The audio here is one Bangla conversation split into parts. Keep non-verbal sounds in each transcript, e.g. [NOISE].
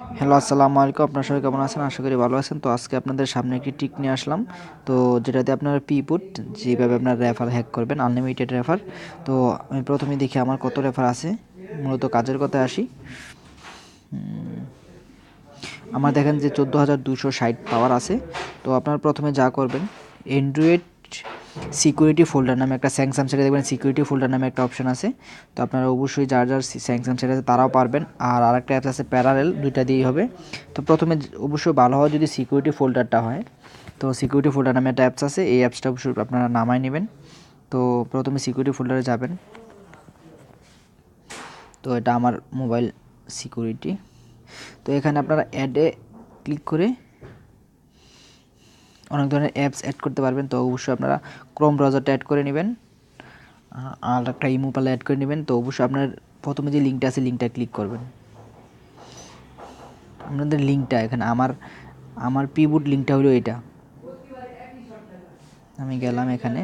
হ্যালো, আসসালামু আলাইকুম। আপনার সবাই কেমন আছেন? আশা করি ভালো আছেন। তো আজকে আপনাদের সামনে একটি টিক নিয়ে আসলাম। তো যেটাতে আপনারা পিপুট যেভাবে আপনার রেফার হ্যাক করবেন আনলিমিটেড রেফার তো আমি প্রথমে দেখি আমার কত রেফার আছে। মূলত কাজের কথায় আসি। আমার দেখেন যে চোদ্দ হাজার দুশো ষাট পাওয়ার আছে। তো আপনারা প্রথমে যা করবেন অ্যান্ড্রয়েড সিকিউরিটি ফোল্ডার নামে একটা স্যাংসাম সেটা দেখবেন, সিকিউরিটি ফোল্ডার নামে একটা অপশন আছে। তো আপনারা অবশ্যই যার যার স্যাংসাম সেটা আছে তারাও পারবেন। আর আরেকটা অ্যাপস আছে প্যারারেল দুইটা দিয়েই হবে। তো প্রথমে অবশ্যই ভালো হয় যদি সিকিউরিটি ফোল্ডারটা হয়। তো সিকিউরিটি ফোল্ডার নামে একটা অ্যাপস আছে, এই অ্যাপসটা অবশ্যই আপনারা নামায় নেবেন। তো প্রথমে সিকিউরিটি ফোল্ডারে যাবেন। তো এটা আমার মোবাইল সিকিউরিটি। তো এখানে আপনারা অ্যাডে ক্লিক করে অনেক ধরনের অ্যাপস অ্যাড করতে পারবেন, তো অবশ্যই আপনারা ক্রোম ব্রাউজারটা অ্যাড করে নেবেন। আর একটা ইমো পালে অ্যাড করে নেবেন, তো অবশ্যই আপনার প্রথমে যে লিঙ্কটা আছে লিঙ্কটা ক্লিক করবেন। আপনাদের লিঙ্কটা এখানে, আমার আমার পিবুট লিঙ্কটা হলো এটা। আমি গেলাম এখানে।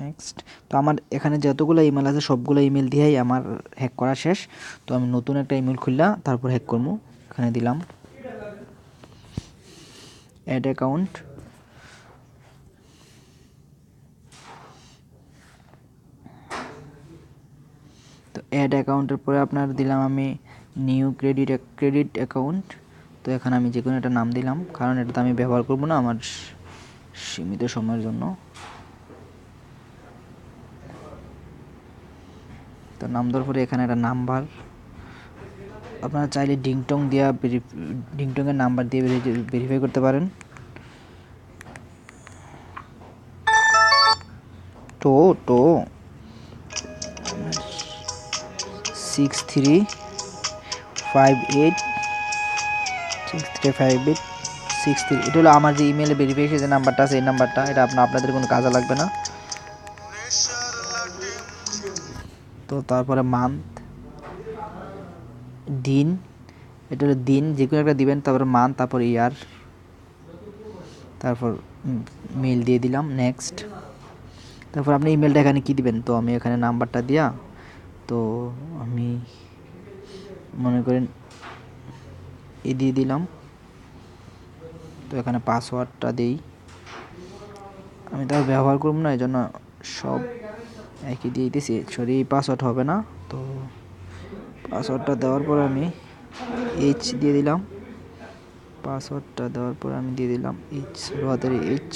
নেক্সট তো আমার এখানে যতগুলো ইমেল আছে, সবগুলো ইমেল দিয়েই আমার হ্যাক করা শেষ। তো আমি নতুন একটা ইমেল খুললাম, তারপর হ্যাক করব। এখানে দিলাম। Add account. তো অ্যাড অ্যাকাউন্টের পরে আপনার দিলাম আমি নিউ ক্রেডিট ক্রেডিট অ্যাকাউন্ট। তো এখানে আমি যে কোনো একটা নাম দিলাম, কারণ এটা তো আমি ব্যবহার করব না আমার সীমিত সময়ের জন্য। তো নাম দেওয়ার পরে এখানে একটা নাম্বার। আপনারা চাইলে ডিংটং দিয়া ডিংটংয়ের নাম্বার দিয়ে ভেরিফাই করতে পারেন। Two two six three five eight six three five eight six three এটা হলো আমার যে ইমেলে ভেরিফিকেশন যে নাম্বারটা আছে, এই নাম্বারটা, এটা আপনার আপনাদের কোনো কাজে লাগবে না। তো তারপরে মান্থ দিন, এটা হলো দিন, যে কোনো একটা দিবেন, তারপর মান্থ তারপর ইয়ার, তারপর মেল দিয়ে দিলাম নেক্সট তারপর আপনি ইমেলটা এখানে কী দিবেন? তো আমি এখানে নাম্বারটা দিয়া, তো আমি মনে করেন এ দিয়ে দিলাম, তো এখানে পাসওয়ার্ডটা দিই। আমি তো আর ব্যবহার করব না এই জন্য সব একই দিয়ে দিতেছি। সরি পাসওয়ার্ড হবে না, তো পাসওয়ার্ডটা দেওয়ার পর আমি এইচ দিয়ে দিলাম। পাসওয়ার্ডটা দেওয়ার পর আমি দিয়ে দিলাম এইচ হাতের H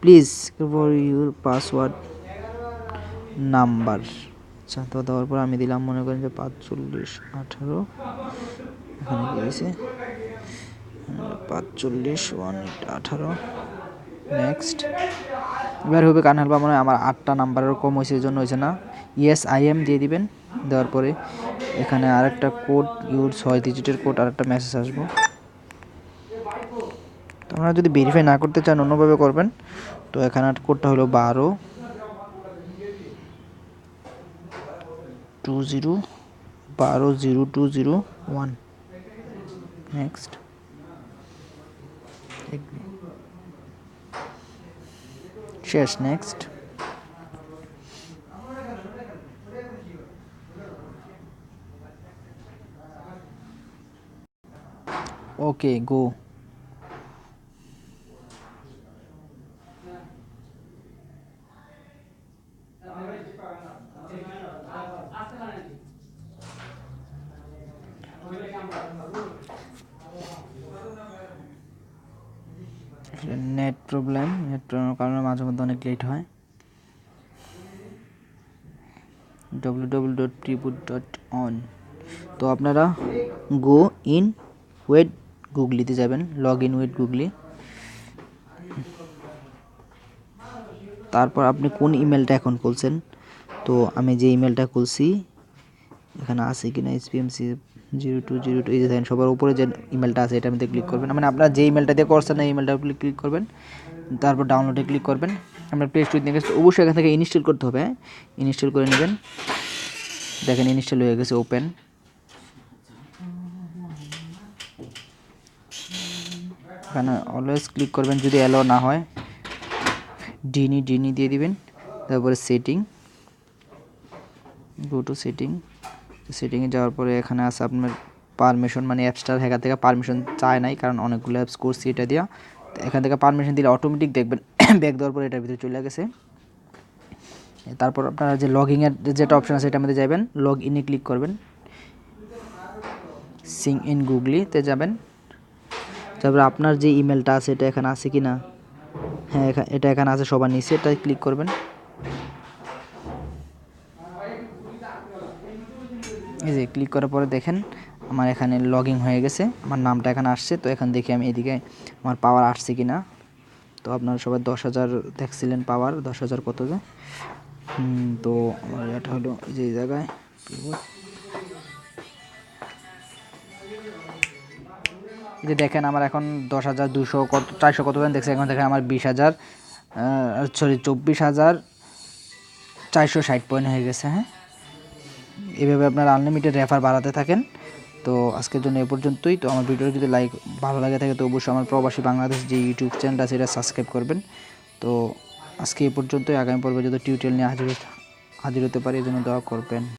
please for your password number আচ্ছা তো দেওয়ার পর আমি দিলাম মনে করেন যে পাঁচচল্লিশ আঠারো। এখানে কি দিয়েছে পাঁচচল্লিশ ওয়ান এইট আঠারো। নেক্সট এবার হবে কান হেল্প মনে হয় আমার আটটা নাম্বারের কম হয়েছে, এই জন্য হয়েছে না। ইয়েস আই এম দিয়ে দিবেন। দেওয়ার পরে এখানে আরেকটা কোড ইউর ছয় ডিজিটের কোড আরেকটা মেসেজ আসব। আপনারা যদি ভেরিফাই না করতে চান, অন্যভাবে করবেন। তো এখানে কোডটা হলো বারো টু জিরো বারো zero two zero one next শেষ। Next okay go net problem net প্রবলেমের কারণে মাঝে মধ্যে অনেক লেট হয়। W W dot dot on তো আপনারা গো ইন ওয়েট গুগলিতে যাবেন লগ ইন উইথ গুগলি তারপর আপনি কোন ইমেলটা এখন খুলছেন? তো আমি যে ইমেলটা খুলছি, এখানে আছে কি কিনা SPMC zero two zero two এই যে দেখেন, সবার উপরে যে ইমেলটা আছে, এটা মধ্যে ক্লিক করবেন। মানে আপনার যে ইমেলটা দিয়ে করছেন, এই ইমেলটা ক্লিক করবেন। তারপর ডাউনলোডে ক্লিক করবেন। আপনার প্লে স্টোর থেকে অবশ্যই এখান থেকে ইনস্টল করতে হবে ইনস্টল করে নেবেন। দেখেন ইনস্টল হয়ে গেছে ওপেন এখানে অলওয়েজ ক্লিক করবেন যদি অ্যালো না হয়। ডিনি ডিনি দিয়ে দিবেন। তারপরে সেটিং গো টু সেটিং সেটিংয়ে যাওয়ার পরে এখানে আছে আপনার পারমিশন মানে অ্যাপসটার হ্যাকার থেকে পারমিশন চায় নাই, কারণ অনেকগুলো অ্যাপস করছি এটা তো এখান থেকে পারমিশন দিলে অটোমেটিক দেখবেন [COUGHS] ব্যাক দেওয়ার পরে এটার ভিতরে চলে গেছে। তারপর আপনারা যে লগিংয়ের যেটা অপশন আছে এটার মধ্যে যাবেন লগ ইনে ক্লিক করবেন। সিং ইন গুগলিতে যাবেন। তারপরে আপনার যে ইমেলটা আছে, এটা এখানে আছে কি না হ্যাঁ এটা এখানে আছে, সবার নিচে এটাই ক্লিক করবেন। এই যে ক্লিক করার পরে দেখেন, আমার এখানে লগইন হয়ে গেছে, আমার নামটা এখানে আসছে, তো এখান দেখি আমি এদিকে আমার পাওয়ার আসছে কি না তো আপনারা সবাই দশ হাজার দেখছিলেন পাওয়ার দশ হাজার কত যে। তো আমার এটা হলো যে জায়গায় এই যে দেখেন আমার এখন দশ হাজার দুশো কত, চারশো কত দেখছে এখন দেখেন আমার বিশ হাজার সরি চব্বিশ হাজার চারশো ষাট পয়েন্ট হয়ে গেছে হ্যাঁ? এভাবে আপনার আনলিমিটেড রেফার বাড়াতে থাকেন। তো আজকের জন্য এ পর্যন্তই। তো আমার ভিডিও যদি লাইক ভালো লাগে থাকে, তো অবশ্যই আমার প্রবাসী বাংলাদেশ যে ইউটিউব চ্যানেল আছে সেটা সাবস্ক্রাইব করবেন। তো আজকে এ পর্যন্তই। আগামী পর্বে যদি টিউটোরিয়াল নিয়ে হাজির হাজির হতে পারি এই জন্য দোয়া করবেন।